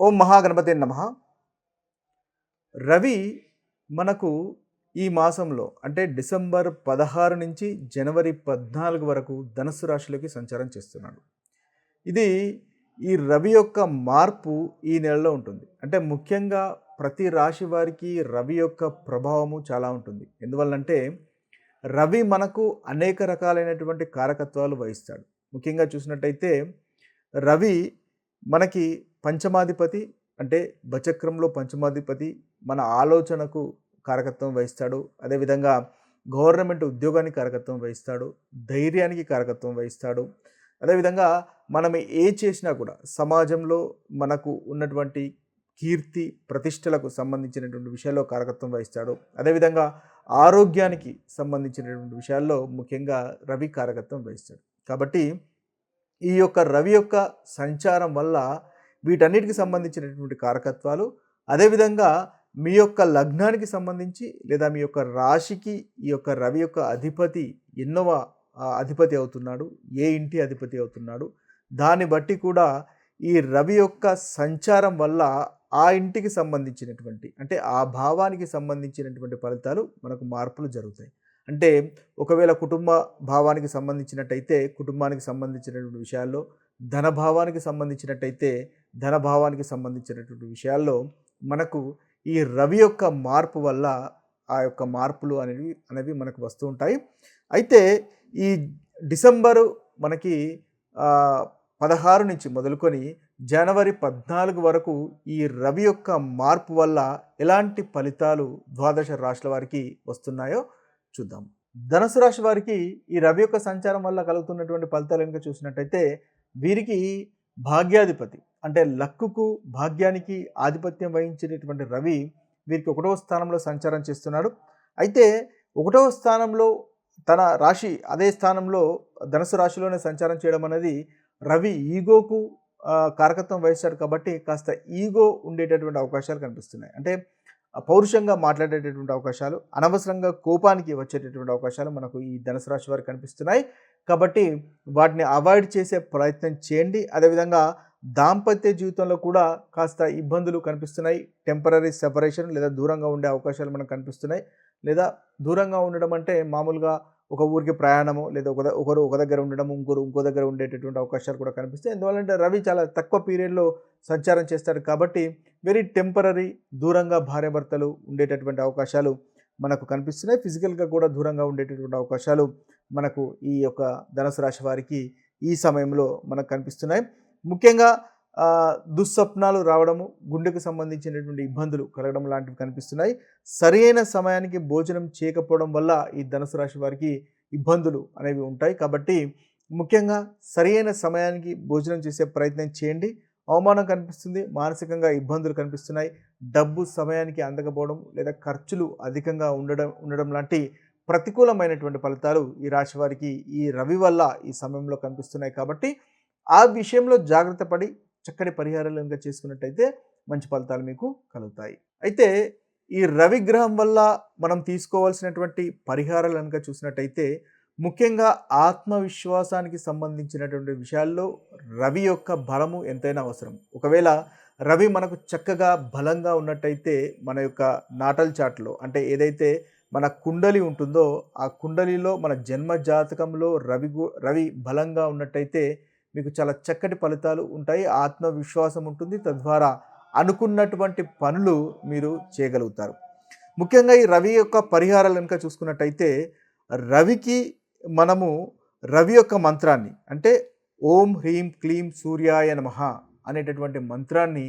ఓం మహాగణపతి నమ. రవి మనకు ఈ మాసంలో అంటే డిసెంబర్ పదహారు నుంచి జనవరి పద్నాలుగు వరకు ధనుసు రాశిలోకి సంచారం చేస్తున్నాడు. ఇది ఈ రవి యొక్క మార్పు ఈ నెలలో ఉంటుంది. అంటే ముఖ్యంగా ప్రతి రాశి వారికి రవి యొక్క ప్రభావము చాలా ఉంటుంది. ఎందువల్లంటే రవి మనకు అనేక రకాలైనటువంటి కారకత్వాలు వహిస్తాడు. ముఖ్యంగా చూసినట్టయితే రవి మనకి పంచమాధిపతి అంటే బచక్రంలో పంచమాధిపతి మన ఆలోచనకు కారకత్వం వహిస్తాడు. అదేవిధంగా గవర్నమెంట్ ఉద్యోగానికి కారకత్వం వహిస్తాడు. ధైర్యానికి కారకత్వం వహిస్తాడు. అదేవిధంగా మనం ఏ చేసినా కూడా సమాజంలో మనకు ఉన్నటువంటి కీర్తి ప్రతిష్టలకు సంబంధించినటువంటి విషయాల్లో కారకత్వం వహిస్తాడు. అదేవిధంగా ఆరోగ్యానికి సంబంధించినటువంటి విషయాల్లో ముఖ్యంగా రవి కారకత్వం వహిస్తాడు. కాబట్టి ఈ యొక్క రవి యొక్క సంచారం వల్ల వీటన్నిటికి సంబంధించినటువంటి కారకత్వాలు అదేవిధంగా మీ యొక్క లగ్నానికి సంబంధించి లేదా మీ యొక్క రాశికి ఈ యొక్క రవి యొక్క అధిపతి ఎన్నవ అధిపతి అవుతున్నాడు ఏ ఇంటి అధిపతి అవుతున్నాడు దాన్ని బట్టి కూడా ఈ రవి యొక్క సంచారం వల్ల ఆ ఇంటికి సంబంధించినటువంటి అంటే ఆ భావానికి సంబంధించినటువంటి ఫలితాలు మనకు మార్పులు జరుగుతాయి. అంటే ఒకవేళ కుటుంబ భావానికి సంబంధించినట్టయితే కుటుంబానికి సంబంధించినటువంటి విషయాల్లో ధనభావానికి సంబంధించినట్టయితే ధనభావానికి సంబంధించినటువంటి విషయాల్లో మనకు ఈ రవి యొక్క మార్పు వల్ల ఆ యొక్క మార్పులు అనేవి అనేవి మనకు వస్తూ ఉంటాయి. అయితే ఈ డిసెంబరు మనకి పదహారు నుంచి మొదలుకొని జనవరి పద్నాలుగు వరకు ఈ రవి యొక్క మార్పు వల్ల ఎలాంటి ఫలితాలు ద్వాదశ రాశుల వారికి వస్తున్నాయో చూద్దాం. ధనుసు రాశి వారికి ఈ రవి యొక్క సంచారం వల్ల కలుగుతున్నటువంటి ఫలితాలు కనుక చూసినట్టయితే వీరికి భాగ్యాధిపతి. అంటే లక్కుకు భాగ్యానికి ఆధిపత్యం వహించినటువంటి రవి వీరికి ఒకటవ స్థానంలో సంచారం చేస్తున్నాడు. అయితే ఒకటవ స్థానంలో తన రాశి అదే స్థానంలో ధనుసు రాశిలోనే సంచారం చేయడం అనేది రవి ఈగోకు కారకత్వం వహిస్తాడు కాబట్టి కాస్త ఈగో ఉండేటటువంటి అవకాశాలు కనిపిస్తున్నాయి. అంటే పౌరుషంగా మాట్లాడేటటువంటి అవకాశాలు అనవసరంగా కోపానికి వచ్చేటటువంటి అవకాశాలు మనకు ఈ ధనుసు రాశి వారికి కనిపిస్తున్నాయి. కాబట్టి వాటిని అవాయిడ్ చేసే ప్రయత్నం చేయండి. అదేవిధంగా దాంపత్య జీవితంలో కూడా కాస్త ఇబ్బందులు కనిపిస్తున్నాయి. టెంపరీ సెపరేషన్ లేదా దూరంగా ఉండే అవకాశాలు మనకు కనిపిస్తున్నాయి. లేదా దూరంగా ఉండడం అంటే మామూలుగా ఒక ఊరికి ప్రయాణము లేదా ఒక ఒకరు ఒక దగ్గర ఉండడం ఇంకొకరు ఇంకో దగ్గర ఉండేటటువంటి అవకాశాలు కూడా కనిపిస్తాయి. ఎందువల్లంటే రవి చాలా తక్కువ పీరియడ్లో సంచారం చేస్తాడు కాబట్టి వెరీ టెంపరీ దూరంగా భార్యాభర్తలు ఉండేటటువంటి అవకాశాలు మనకు కనిపిస్తున్నాయి. ఫిజికల్గా కూడా దూరంగా ఉండేటటువంటి అవకాశాలు మనకు ఈ యొక్క ధనుసు రాశి వారికి ఈ సమయంలో మనకు కనిపిస్తున్నాయి. ముఖ్యంగా దుస్వప్నాలు రావడము గుండెకు సంబంధించినటువంటి ఇబ్బందులు కలగడం లాంటివి కనిపిస్తున్నాయి. సరైన సమయానికి భోజనం చేయకపోవడం వల్ల ఈ ధనుసు రాశి వారికి ఇబ్బందులు అనేవి ఉంటాయి. కాబట్టి ముఖ్యంగా సరైన సమయానికి భోజనం చేసే ప్రయత్నం చేయండి. అవమానం కనిపిస్తుంది మానసికంగా ఇబ్బందులు కనిపిస్తున్నాయి. డబ్బు సమయానికి అందకపోవడం లేదా ఖర్చులు అధికంగా ఉండడం ఉండడం లాంటి ప్రతికూలమైనటువంటి ఫలితాలు ఈ రాశి వారికి ఈ రవి వల్ల ఈ సమయంలో కనిపిస్తున్నాయి కాబట్టి ఆ విషయంలో జాగ్రత్త పడి చక్కటి పరిహారాలు ఇంకా చేసుకున్నట్టయితే మంచి ఫలితాలు మీకు కలుగుతాయి. అయితే ఈ రవి గ్రహం వల్ల మనం తీసుకోవాల్సినటువంటి పరిహారాలు కనుక చూసినట్టయితే ముఖ్యంగా ఆత్మవిశ్వాసానికి సంబంధించినటువంటి విషయాల్లో రవి యొక్క బలము ఎంతైనా అవసరం. ఒకవేళ రవి మనకు చక్కగా బలంగా ఉన్నట్టయితే మన యొక్క నాటల్ చాట్లో అంటే ఏదైతే మన కుండలి ఉంటుందో ఆ కుండలిలో మన జన్మ జాతకంలో రవి గు- రవి బలంగా ఉన్నట్టయితే మీకు చాలా చక్కటి ఫలితాలు ఉంటాయి ఆత్మవిశ్వాసం ఉంటుంది. తద్వారా అనుకున్నటువంటి పనులు మీరు చేయగలుగుతారు. ముఖ్యంగా ఈ రవి యొక్క పరిహారాలు కనుక చూసుకున్నట్టయితే రవికి మనము రవి యొక్క మంత్రాన్ని అంటే ఓం హ్రీం క్లీం సూర్యాయ నమః అనేటటువంటి మంత్రాన్ని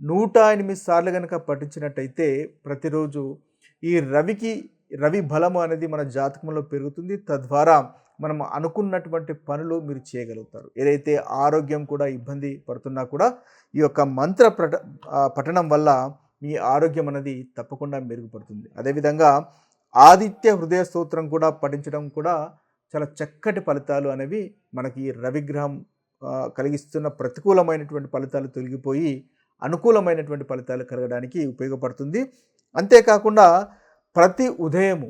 నూట ఎనిమిది సార్లు కనుక పఠించినట్టయితే ప్రతిరోజు ఈ రవికి రవి బలము అనేది మన జాతకంలో పెరుగుతుంది. తద్వారా మనం అనుకున్నటువంటి పనులు మీరు చేయగలుగుతారు. ఏదైతే ఆరోగ్యం కూడా ఇబ్బంది పడుతున్నా కూడా ఈ యొక్క మంత్ర ప్రట పఠనం వల్ల మీ ఆరోగ్యం అనేది తప్పకుండా మెరుగుపడుతుంది. అదేవిధంగా ఆదిత్య హృదయ స్తోత్రం కూడా పఠించడం కూడా చాలా చక్కటి ఫలితాలు అనేవి మనకి రవిగ్రహం కలిగిస్తున్న ప్రతికూలమైనటువంటి ఫలితాలు తొలగిపోయి అనుకూలమైనటువంటి ఫలితాలు కలగడానికి ఉపయోగపడుతుంది. అంతేకాకుండా ప్రతి ఉదయము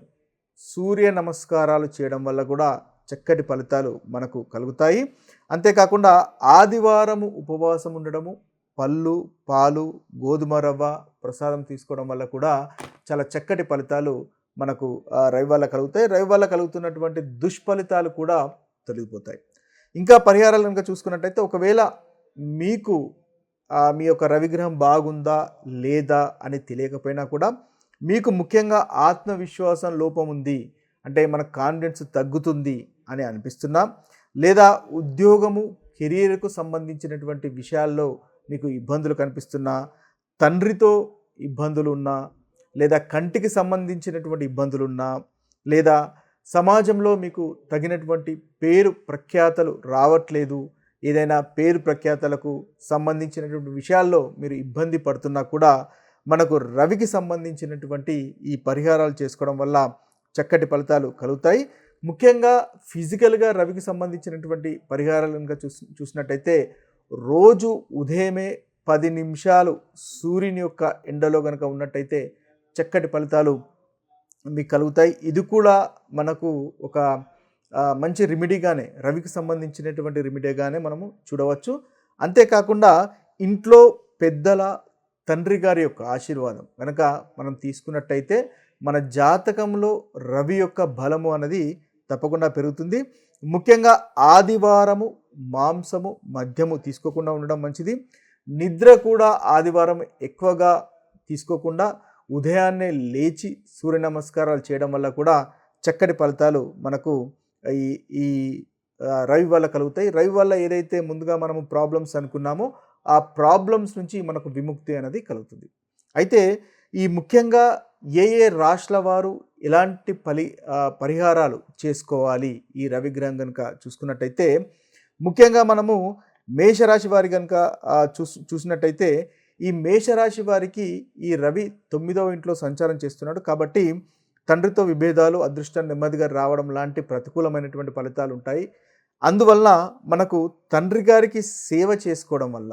సూర్య నమస్కారాలు చేయడం వల్ల కూడా చక్కటి ఫలితాలు మనకు కలుగుతాయి. అంతేకాకుండా ఆదివారము ఉపవాసం ఉండడము పళ్ళు పాలు గోధుమ రవ్వ ప్రసాదం తీసుకోవడం వల్ల కూడా చాలా చక్కటి ఫలితాలు మనకు రవి వల్ల కలుగుతాయి. రవి వల్ల కలుగుతున్నటువంటి దుష్ఫలితాలు కూడా తొలగిపోతాయి. ఇంకా పరిహారాలు కనుక చూసుకున్నట్టయితే ఒకవేళ మీకు మీ యొక్క రవిగ్రహం బాగుందా లేదా అని తెలియకపోయినా కూడా మీకు ముఖ్యంగా ఆత్మవిశ్వాసం లోపం ఉంది అంటే మన కాన్ఫిడెన్స్ తగ్గుతుంది అని అనిపిస్తున్నా లేదా ఉద్యోగము కెరీర్కు సంబంధించినటువంటి విషయాల్లో మీకు ఇబ్బందులు కనిపిస్తున్నా తండ్రితో ఇబ్బందులు ఉన్నా లేదా కంటికి సంబంధించినటువంటి ఇబ్బందులు ఉన్నా లేదా సమాజంలో మీకు తగినటువంటి పేరు ప్రఖ్యాతలు రావట్లేదు ఏదైనా పేరు ప్రఖ్యాతలకు సంబంధించినటువంటి విషయాల్లో మీరు ఇబ్బంది పడుతున్నా కూడా మనకు రవికి సంబంధించినటువంటి ఈ పరిహారాలు చేసుకోవడం వల్ల చక్కటి ఫలితాలు కలుగుతాయి. ముఖ్యంగా ఫిజికల్గా రవికి సంబంధించినటువంటి పరిహారాలు కనుక చూసి చూసినట్టయితే రోజు ఉదయమే పది నిమిషాలు సూర్యుని యొక్క ఎండలో కనుక ఉన్నట్టయితే చక్కటి ఫలితాలు మీకు కలుగుతాయి. ఇది కూడా మనకు ఒక మంచి రెమెడీగానే రవికి సంబంధించినటువంటి రెమెడీగానే మనము చూడవచ్చు. అంతేకాకుండా ఇంట్లో పెద్దల తండ్రి గారి యొక్క ఆశీర్వాదం. కనుక మనం తీసుకున్నట్టయితే మన జాతకంలో రవి యొక్క బలము అనేది తప్పకుండా పెరుగుతుంది. ముఖ్యంగా ఆదివారము మాంసము మద్యము తీసుకోకుండా ఉండడం మంచిది. నిద్ర కూడా ఆదివారం ఎక్కువగా తీసుకోకుండా ఉదయాన్నే లేచి సూర్య నమస్కారాలు చేయడం వల్ల కూడా చక్కటి ఫలితాలు మనకు ఈ ఈ రవి వల్ల కలుగుతాయి. రవి వల్ల ఏదైతే ముందుగా మనము ప్రాబ్లమ్స్ అనుకున్నామో ఆ ప్రాబ్లమ్స్ నుంచి మనకు విముక్తి అనేది కలుగుతుంది. అయితే ఈ ముఖ్యంగా ఏ ఏ రాష్ట్రాల వారు ఎలాంటి పలి పరిహారాలు చేసుకోవాలి? ఈ రవి గ్రహం కనుక చూసుకున్నట్టయితే ముఖ్యంగా మనము మేషరాశి వారి కనుక ఆ, చూసి చూసినట్టయితే ఈ మేషరాశి వారికి ఈ రవి తొమ్మిదవ ఇంట్లో సంచారం చేస్తున్నాడు. కాబట్టి తండ్రితో విభేదాలు అదృష్టం నెమ్మదిగా రావడం లాంటి ప్రతికూలమైనటువంటి ఫలితాలు ఉంటాయి. అందువల్ల మనకు తండ్రి గారికి సేవ చేసుకోవడం వల్ల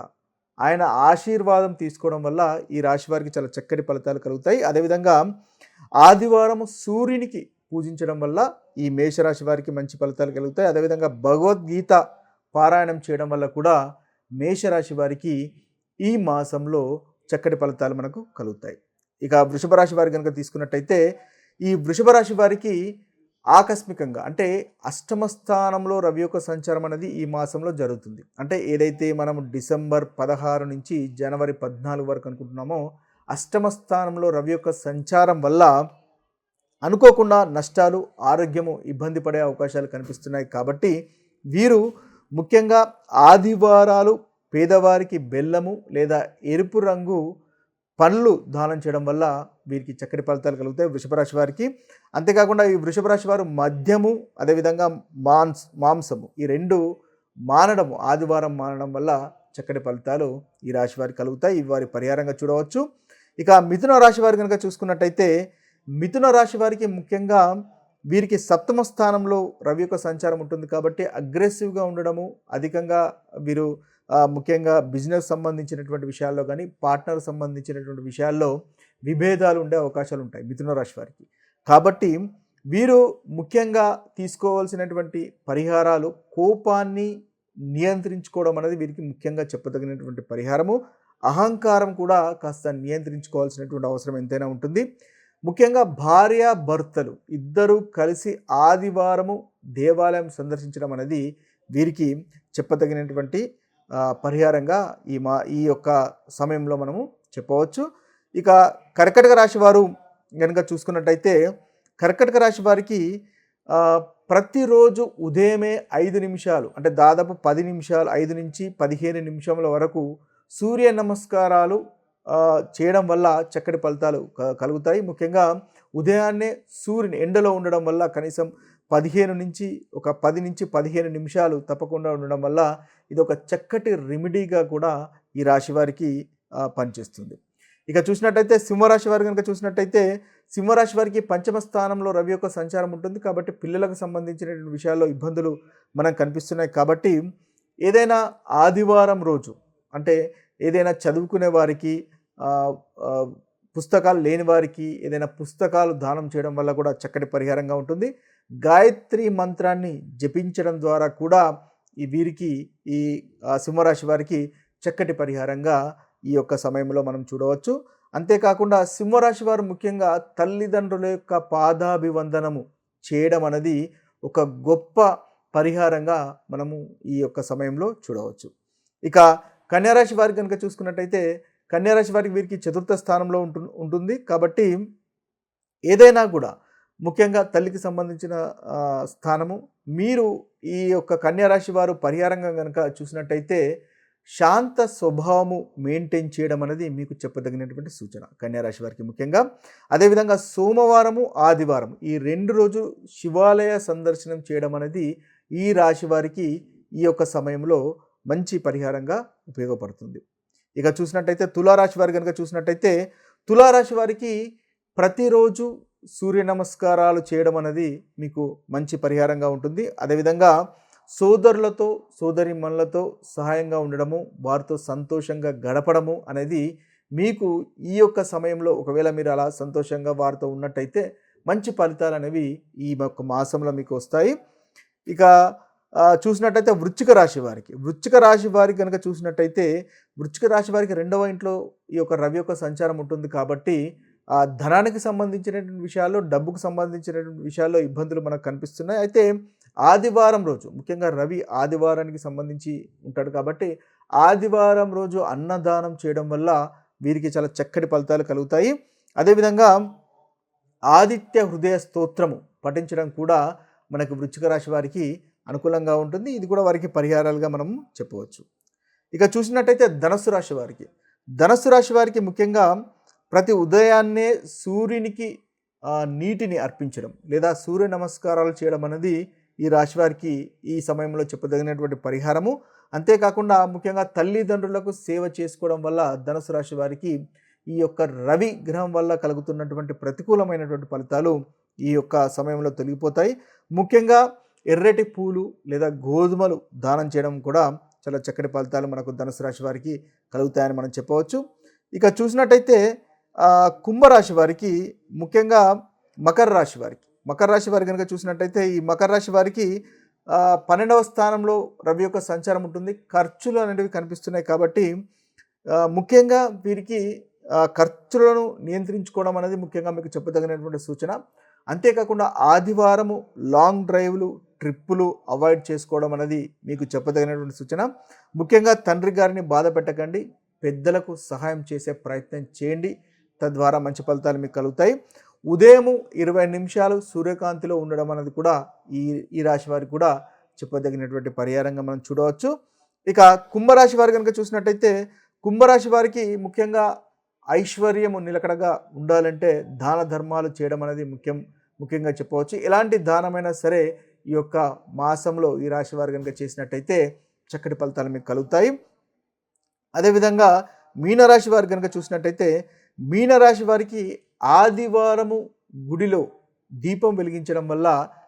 ఆయన ఆశీర్వాదం తీసుకోవడం వల్ల ఈ రాశి వారికి చాలా చక్కటి ఫలితాలు కలుగుతాయి. అదేవిధంగా ఆదివారం సూర్యునికి పూజించడం వల్ల ఈ మేషరాశి వారికి మంచి ఫలితాలు కలుగుతాయి. అదేవిధంగా భగవద్గీత పారాయణం చేయడం వల్ల కూడా మేషరాశి వారికి ఈ మాసంలో చక్కటి ఫలితాలు మనకు కలుగుతాయి. ఇక వృషభ రాశి వారి కనుక తీసుకున్నట్టయితే ఈ వృషభ రాశి వారికి ఆకస్మికంగా అంటే అష్టమ స్థానంలో రవి యొక్క సంచారం అనేది ఈ మాసంలో జరుగుతుంది. అంటే ఏదైతే మనం డిసెంబర్ పదహారు నుంచి జనవరి పద్నాలుగు వరకు అనుకుంటున్నామో అష్టమ స్థానంలో రవి యొక్క సంచారం వల్ల అనుకోకుండా నష్టాలు ఆరోగ్యము ఇబ్బంది పడే అవకాశాలు కనిపిస్తున్నాయి. కాబట్టి వీరు ముఖ్యంగా ఆదివారాలు పేదవారికి బెల్లము లేదా ఎరుపు రంగు పండ్లు దానం చేయడం వల్ల వీరికి చక్కటి ఫలితాలు కలుగుతాయి వృషభరాశి వారికి. అంతేకాకుండా ఈ వృషభరాశి వారు మద్యము అదేవిధంగా మాంస్ మాంసము ఈ రెండు మానడము ఆదివారం మానడం వల్ల చక్కటి ఫలితాలు ఈ రాశి వారికి కలుగుతాయి. ఇవి వారి పరిహారంగా చూడవచ్చు. ఇక మిథున రాశి వారు కనుక చూసుకున్నట్టయితే మిథున రాశి వారికి ముఖ్యంగా వీరికి సప్తమ స్థానంలో రవి యొక్క సంచారం ఉంటుంది కాబట్టి అగ్రెసివ్గా ఉండడము అధికంగా వీరు ముఖ్యంగా బిజినెస్ సంబంధించినటువంటి విషయాల్లో కానీ పార్ట్నర్ సంబంధించినటువంటి విషయాల్లో విభేదాలు ఉండే అవకాశాలు ఉంటాయి మిథున రాశి వారికి. కాబట్టి వీరు ముఖ్యంగా తీసుకోవాల్సినటువంటి పరిహారాలు కోపాన్ని నియంత్రించుకోవడం అనేది వీరికి ముఖ్యంగా చెప్పదగినటువంటి పరిహారము. అహంకారం కూడా కాస్త నియంత్రించుకోవాల్సినటువంటి అవసరం ఎంతైనా ఉంటుంది. ముఖ్యంగా భార్య భర్తలు ఇద్దరూ కలిసి ఆదివారము దేవాలయం సందర్శించడం అనేది వీరికి చెప్పదగినటువంటి పరిహారంగా ఈ మా ఈ యొక్క సమయంలో మనము చెప్పవచ్చు. ఇక కర్కటక రాశి వారు కనుక చూసుకున్నట్టయితే కర్కటక రాశి వారికి ప్రతిరోజు ఉదయమే ఐదు నిమిషాలు అంటే దాదాపు పది నిమిషాలు ఐదు నుంచి పదిహేను నిమిషముల వరకు సూర్య నమస్కారాలు చేయడం వల్ల చక్కటి ఫలితాలు క- కలుగుతాయి. ముఖ్యంగా ఉదయాన్నే సూర్యుని ఎండలో ఉండడం వల్ల కనీసం పదిహేను నుంచి ఒక పది నుంచి పదిహేను నిమిషాలు తప్పకుండా ఉండడం వల్ల ఇది ఒక చక్కటి రెమెడీగా కూడా ఈ రాశి వారికి పనిచేస్తుంది. ఇక చూసినట్టయితే సింహరాశి వారి కనుక చూసినట్టయితే సింహరాశి వారికి పంచమ స్థానంలో రవి యొక్క సంచారం ఉంటుంది. కాబట్టి పిల్లలకు సంబంధించినటువంటి విషయాల్లో ఇబ్బందులు మనకు కనిపిస్తున్నాయి. కాబట్టి ఏదైనా ఆదివారం రోజు అంటే ఏదైనా చదువుకునే వారికి పుస్తకాలు లేని వారికి ఏదైనా పుస్తకాలు దానం చేయడం వల్ల కూడా చక్కటి పరిహారంగా ఉంటుంది. గాయత్రి మంత్రాన్ని జపించడం ద్వారా కూడా ఈ వీరికి ఈ సింహరాశి వారికి చక్కటి పరిహారంగా ఈ యొక్క సమయంలో మనం చూడవచ్చు. అంతేకాకుండా సింహరాశి వారు ముఖ్యంగా తల్లిదండ్రుల యొక్క పాదాభివందనము చేయడం అనేది ఒక గొప్ప పరిహారంగా మనము ఈ యొక్క సమయంలో చూడవచ్చు. ఇక కన్యారాశి వారికి కనుక చూసుకున్నట్టయితే కన్యారాశి వారికి వీరికి చతుర్థ స్థానంలో ఉంటు ఉంటుంది. కాబట్టి ఏదైనా కూడా ముఖ్యంగా తల్లికి సంబంధించిన స్థానము. మీరు ఈ యొక్క కన్యారాశి వారు పరిహారంగా కనుక చూసినట్టయితే శాంత స్వభావము మెయింటైన్ చేయడం అనేది మీకు చెప్పదగినటువంటి సూచన కన్యారాశి వారికి ముఖ్యంగా. అదేవిధంగా సోమవారము ఆదివారం ఈ రెండు రోజు శివాలయ సందర్శనం చేయడం అనేది ఈ రాశి వారికి ఈ యొక్క సమయంలో మంచి పరిహారంగా ఉపయోగపడుతుంది. ఇక చూసినట్టయితే తులారాశి వారి కనుక చూసినట్టయితే తులారాశి వారికి ప్రతిరోజు సూర్య నమస్కారాలు చేయడం అనేది మీకు మంచి పరిహారంగా ఉంటుంది. అదేవిధంగా సోదరులతో సోదరిమణులతో సహాయంగా ఉండడము వారితో సంతోషంగా గడపడము అనేది మీకు ఈ యొక్క సమయంలో ఒకవేళ మీరు అలా సంతోషంగా వారితో ఉన్నట్టయితే మంచి ఫలితాలు అనేవి ఈ యొక్క మాసంలో మీకు వస్తాయి. ఇక చూసినట్టయితే వృచ్చిక రాశి వారికి. వృచ్చిక రాశి వారికి కనుక చూసినట్టయితే వృచ్చిక రాశి వారికి రెండవ ఇంట్లో ఈ యొక్క రవి యొక్క సంచారం ఉంటుంది కాబట్టి ధనానికి సంబంధించినటువంటి విషయాల్లో డబ్బుకు సంబంధించినటువంటి విషయాల్లో ఇబ్బందులు మనకు కనిపిస్తున్నాయి. అయితే ఆదివారం రోజు ముఖ్యంగా రవి ఆదివారానికి సంబంధించి ఉంటాడు కాబట్టి ఆదివారం రోజు అన్నదానం చేయడం వల్ల వీరికి చాలా చక్కటి ఫలితాలు కలుగుతాయి. అదేవిధంగా ఆదిత్య హృదయ స్తోత్రము పఠించడం కూడా మనకు వృచ్చిక రాశి వారికి అనుకూలంగా ఉంటుంది. ఇది కూడా వారికి పరిహారాలుగా మనం చెప్పవచ్చు. ఇక చూసినట్టయితే ధనస్సు రాశి వారికి. ధనస్సు రాశి వారికి ముఖ్యంగా ప్రతి ఉదయాన్నే సూర్యునికి నీటిని అర్పించడం లేదా సూర్య నమస్కారాలు చేయడం అనేది ఈ రాశి వారికి ఈ సమయంలో చెప్పదగినటువంటి పరిహారము. అంతేకాకుండా ముఖ్యంగా తల్లిదండ్రులకు సేవ చేసుకోవడం వల్ల ధనుసు రాశి వారికి ఈ యొక్క రవి గ్రహం వల్ల కలుగుతున్నటువంటి ప్రతికూలమైనటువంటి ఫలితాలు ఈ యొక్క సమయంలో తొలగిపోతాయి. ముఖ్యంగా ఎర్రటి పూలు లేదా గోధుమలు దానం చేయడం కూడా చాలా చక్కటి ఫలితాలు మనకు ధనుసు రాశి వారికి కలుగుతాయని మనం చెప్పవచ్చు. ఇక చూసినట్టయితే కుంభరాశి వారికి ముఖ్యంగా మకర రాశి వారికి. మకర రాశి వారి కనుక చూసినట్టయితే ఈ మకర రాశి వారికి పన్నెండవ స్థానంలో రవి యొక్క సంచారం ఉంటుంది. ఖర్చులు అనేవి కనిపిస్తున్నాయి కాబట్టి ముఖ్యంగా వీరికి ఖర్చులను నియంత్రించుకోవడం అనేది ముఖ్యంగా మీకు చెప్పదగినటువంటి సూచన. అంతేకాకుండా ఆదివారము లాంగ్ డ్రైవ్లు ట్రిప్పులు అవాయిడ్ చేసుకోవడం అనేది మీకు చెప్పదగినటువంటి సూచన. ముఖ్యంగా తండ్రి గారిని బాధ పెట్టకండి. పెద్దలకు సహాయం చేసే ప్రయత్నం చేయండి. తద్వారా మంచి ఫలితాలు మీకు కలుగుతాయి. ఉదయం ఇరవై నిమిషాలు సూర్యకాంతిలో ఉండడం అనేది కూడా ఈ ఈ రాశి వారికి కూడా చెప్పదగినటువంటి పరిహారంగా మనం చూడవచ్చు. ఇక కుంభరాశి వారు కనుక చూసినట్టయితే కుంభరాశి వారికి ముఖ్యంగా ఐశ్వర్యము నిలకడగా ఉండాలంటే దాన ధర్మాలు చేయడం అనేది ముఖ్యం ముఖ్యంగా చెప్పవచ్చు. ఎలాంటి దానమైనా సరే ఈ యొక్క మాసంలో ఈ రాశి వారు కనుక చేసినట్టయితే చక్కటి ఫలితాలు మీకు కలుగుతాయి. అదేవిధంగా మీనరాశి వారు కనుక చూసినట్టయితే మీనరాశి వారికి ఆదివారము గుడిలో దీపం వెలిగించడం వల్ల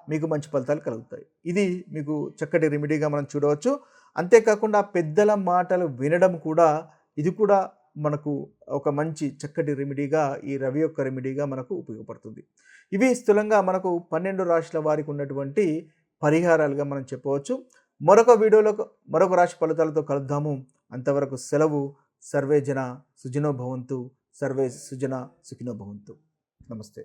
మీకు మంచి ఫలితాలు కలుగుతాయి. ఇది మీకు చక్కటి రెమెడీగా మనం చూడవచ్చు. అంతేకాకుండా పెద్దల మాటలు వినడం కూడా ఇది కూడా మనకు ఒక మంచి చక్కటి రెమెడీగా ఈ రవి యొక్క రెమెడీగా మనకు ఉపయోగపడుతుంది. ఇవి స్థూలంగా మనకు పన్నెండు రాశుల వారికి ఉన్నటువంటి పరిహారాలుగా మనం చెప్పవచ్చు. మరొక వీడియోలో మరొక రాశి ఫలితాలతో కలుద్దాము. అంతవరకు సెలవు. సర్వేజన సుజనోభవంతు సర్వే సుజన సుఖినో భవంతు. నమస్తే.